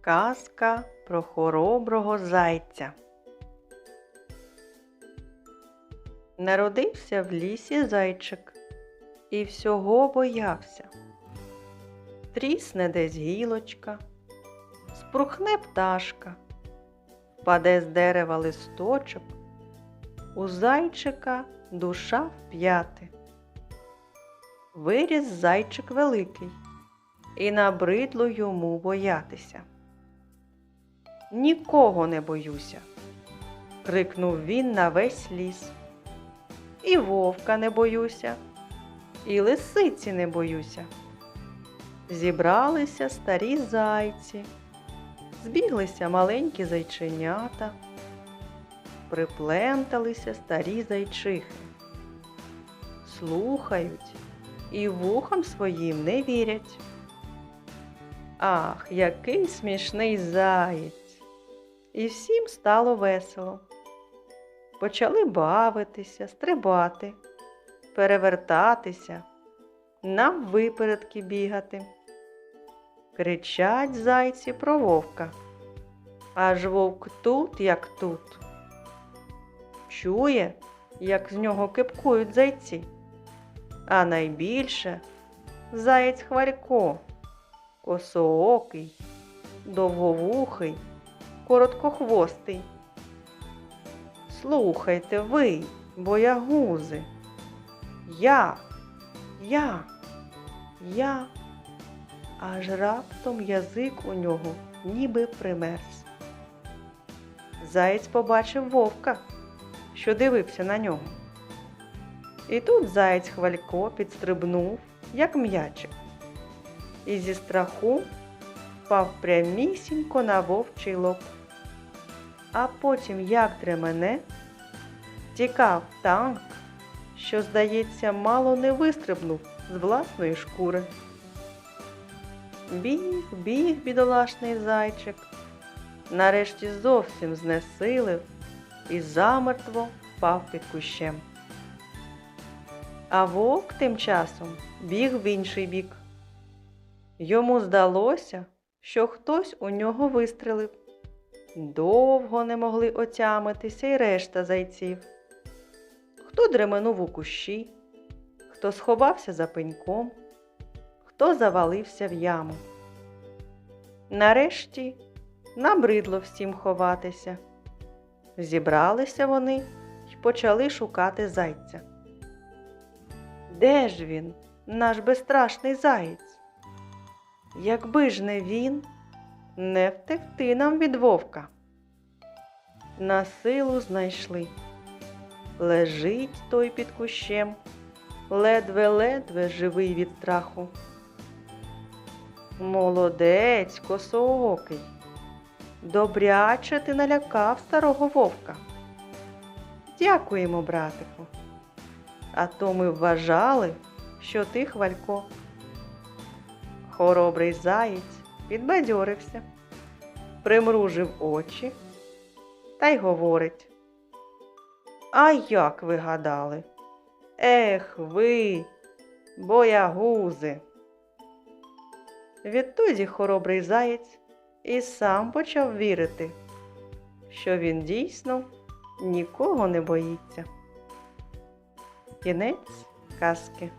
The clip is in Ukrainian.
Казка про хороброго зайця. Народився в лісі зайчик і всього боявся. Трісне десь гілочка, спрухне пташка, впаде з дерева листочок, у зайчика душа вп'яти. Виріс зайчик великий, і набридло йому боятися. Нікого не боюся, крикнув він на весь ліс. І вовка не боюся, і лисиці не боюся. Зібралися старі зайці, збіглися маленькі зайченята, припленталися старі зайчихи. Слухають і вухам своїм не вірять. Ах, який смішний заєць! І всім стало весело. Почали бавитися, стрибати, перевертатися, наввипередки бігати. Кричать зайці про вовка. Аж вовк тут, як тут. Чує, як з нього кипкують зайці. А найбільше заєць Хвалько, косоокий, довговухий, короткохвостий. Слухайте ви, боягузи. Я, я, я, аж раптом язик у нього ніби примерз. Заєць побачив вовка, що дивився на нього. І тут заєць хвалько підстрибнув, як м'ячик, і зі страху впав прямісінько на вовчий лоб. А потім, як дремене, тікав танк, що, здається, мало не вистрибнув з власної шкури. Біг, біг, бідолашний зайчик, нарешті зовсім знесилив і замертво впав під кущем. А вовк тим часом біг в інший бік. Йому здалося, що хтось у нього вистрелив. Довго не могли отямитися й решта зайців. Хто дременув у кущі, хто сховався за пеньком, хто завалився в яму. Нарешті набридло всім ховатися. Зібралися вони й почали шукати зайця. Де ж він, наш безстрашний заєць? Якби ж не він, не втекти нам від вовка. На силу знайшли. Лежить той під кущем, ледве-ледве живий від страху. Молодець, косоокий, добряче ти налякав старого вовка. Дякуємо, братику. А то ми вважали, що ти хвалько. Хоробрий заєць підбадьорився, примружив очі та й говорить. А як ви гадали? Ех ви, боягузи. Відтоді хоробрий заєць і сам почав вірити, що він дійсно нікого не боїться. Кінець казки.